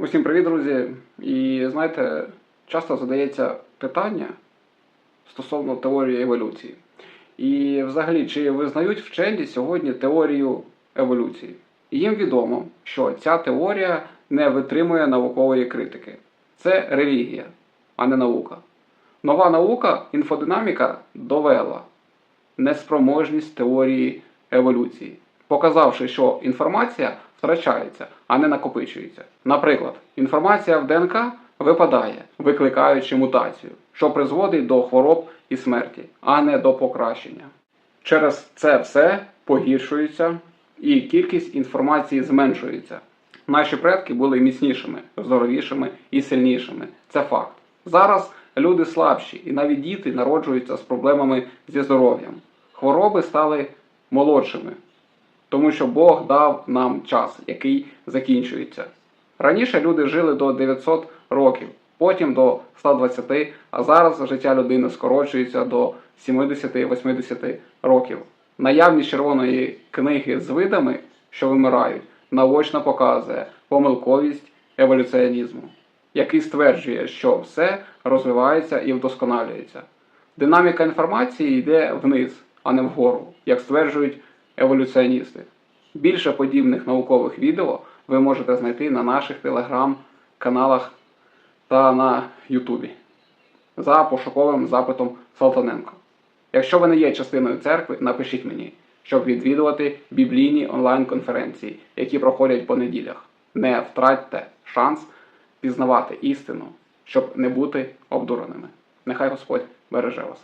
Усім привіт, друзі! І знаєте, часто задається питання стосовно теорії еволюції. І взагалі, чи визнають вчені сьогодні теорію еволюції? Їм відомо, що ця теорія не витримує наукової критики. Це релігія, а не наука. Нова наука, інфодинаміка довела неспроможність теорії еволюції, показавши, що інформація втрачається, а не накопичується. Наприклад, інформація в ДНК випадає, викликаючи мутацію, що призводить до хвороб і смерті, а не до покращення. Через це все погіршується і кількість інформації зменшується. Наші предки були міцнішими, здоровішими і сильнішими. Це факт. Зараз люди слабші, і навіть діти народжуються з проблемами зі здоров'ям. Хвороби стали молодшими, тому що Бог дав нам час, який закінчується. Раніше люди жили до 900 років, потім до 120, а зараз життя людини скорочується до 70-80 років. Наявність червоної книги з видами, що вимирають, наочно показує помилковість еволюціонізму, який стверджує, що все розвивається і вдосконалюється. Динаміка інформації йде вниз, а не вгору, як стверджують еволюціоністи. Більше подібних наукових відео ви можете знайти на наших телеграм-каналах та на Ютубі за пошуковим запитом Салтаненко. Якщо ви не є частиною церкви, напишіть мені, щоб відвідувати біблійні онлайн-конференції, які проходять по неділях. Не втратьте шанс пізнавати істину, щоб не бути обдуреними. Нехай Господь береже вас.